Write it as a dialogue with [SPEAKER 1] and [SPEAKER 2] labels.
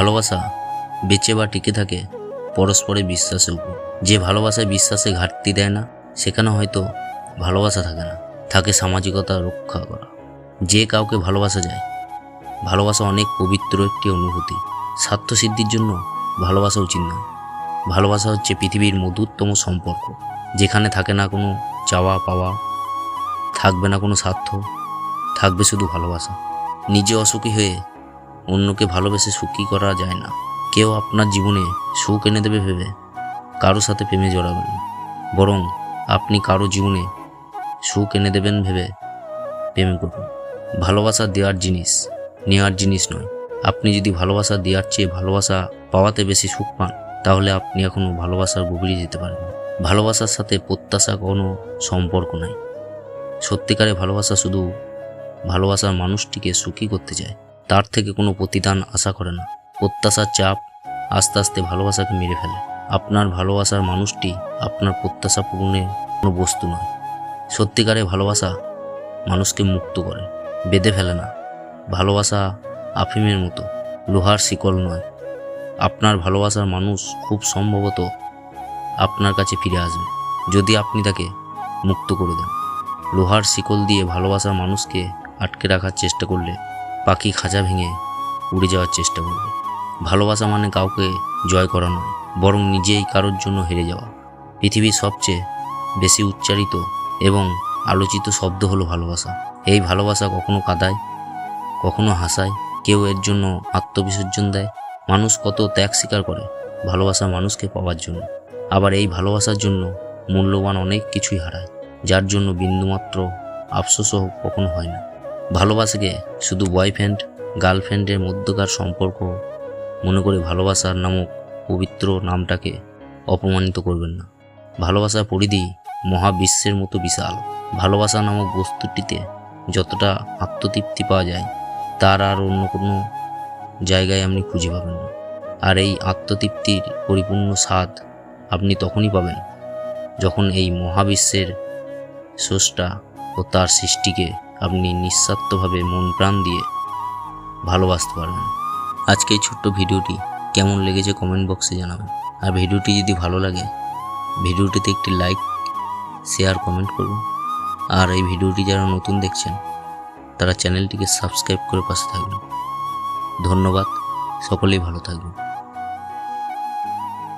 [SPEAKER 1] ভালোবাসা বেঁচে বা টিকে থাকে পরস্পরের বিশ্বাসের উপর। যে ভালোবাসায় বিশ্বাসে ঘাটতি দেয় না, সেখানে হয়তো ভালোবাসা থাকে না। থাকে সামাজিকতা রক্ষা করা। যে কাউকে ভালোবাসা যায়, ভালোবাসা অনেক পবিত্র একটি অনুভূতি। স্বার্থসিদ্ধির জন্য ভালোবাসা উচিত নয়। ভালোবাসা হচ্ছে পৃথিবীর মধুরতম সম্পর্ক, যেখানে থাকে না কোনো চাওয়া পাওয়া, থাকবে না কোনো স্বার্থ, থাকবে শুধু ভালোবাসা। নিজে অসুখী হয়ে অন্যকে ভালোবেসে সুখী করা যায় না। কেউ আপনার জীবনে সুখ এনে দেবে ভেবে কারও সাথে প্রেমে জড়াবেন। বরং আপনি কারও জীবনে সুখ এনে দেবেন ভেবে প্রেমে করুন ভালোবাসা দেওয়ার জিনিস, নেওয়ার জিনিস নয়। আপনি যদি ভালোবাসা দেওয়ার চেয়ে ভালোবাসা পাওয়াতে বেশি সুখ পান, তাহলে আপনি এখনও ভালোবাসার গভীরে যেতে পারেন ভালোবাসার সাথে প্রত্যাশা কোনো সম্পর্ক নাই। সত্যিকারে ভালোবাসা শুধু ভালোবাসার মানুষটিকে সুখী করতে চায়। তার থেকে কোনো প্রতিদান আশা করে না। প্রত্যাশার চাপ আস্তে আস্তে ভালোবাসাকে মেরে ফেলে। আপনার ভালোবাসার মানুষটি আপনার প্রত্যাশা পূরণের কোনো বস্তু নয়। সত্যিকারে ভালোবাসা মানুষকে মুক্ত করে, বেঁধে ফেলে না। ভালোবাসা আফিমের মতো, লোহার শিকল নয়। আপনার ভালোবাসার মানুষ খুব সম্ভবত আপনার কাছে ফিরে আসবে, যদি আপনি তাকে মুক্ত করে দেন। লোহার শিকল দিয়ে ভালোবাসার মানুষকে আটকে রাখার চেষ্টা করলে পাখি খাঁচা ভেঙে উড়ে যাওয়ার চেষ্টা করবে। ভালোবাসা মানে কাউকে জয় করা নয়, বরং নিজেই কারোর জন্য হেরে যাওয়া। পৃথিবীর সবচেয়ে বেশি উচ্চারিত এবং আলোচিত শব্দ হলো ভালোবাসা। এই ভালোবাসা কখনো কাঁদায়, কখনো হাসায়, কেউ এর জন্য আত্মবিসর্জন দেয়। মানুষ কত ত্যাগ স্বীকার করে ভালোবাসা মানুষকে পাওয়ার জন্য। আবার এই ভালোবাসার জন্য মূল্যবান অনেক কিছুই হারায়, যার জন্য বিন্দুমাত্র আফসোসও কখনো হয় না। ভালোবাসাকে শুধু বয়ফ্রেন্ড গার্লফ্রেন্ডের মধ্যকার সম্পর্ক? মনে করে ভালোবাসার নামক পবিত্র নামটাকে অপমানিত করবেন না। ভালোবাসার পরিধি মহাবিশ্বের মতো বিশাল। ভালোবাসা নামক বস্তুটিতে যতটা আত্মতৃপ্তি পাওয়া যায়, তার আর অন্য কোনো জায়গায় আপনি খুঁজে পাবেন না। আর এই আত্মতৃপ্তির পরিপূর্ণ স্বাদ আপনি তখনই পাবেন যখন এই মহাবিশ্বের স্রষ্টা ও তার সৃষ্টিকে আপনি নিঃস্বার্থভাবে মন প্রাণ দিয়ে ভালোবাসতে পারবেন। আজকে এই ছোট্ট ভিডিওটি কেমন লেগেছে কমেন্ট বক্সে জানাবেন। আর ভিডিওটি যদি ভালো লাগে, ভিডিওটিতে একটি লাইক শেয়ার কমেন্ট করুন। আর এই ভিডিওটি যারা নতুন দেখছেন, তারা চ্যানেলটিকে সাবস্ক্রাইব করে পাশে থাকবেন। ধন্যবাদ, সকলেই ভালো থাকবেন।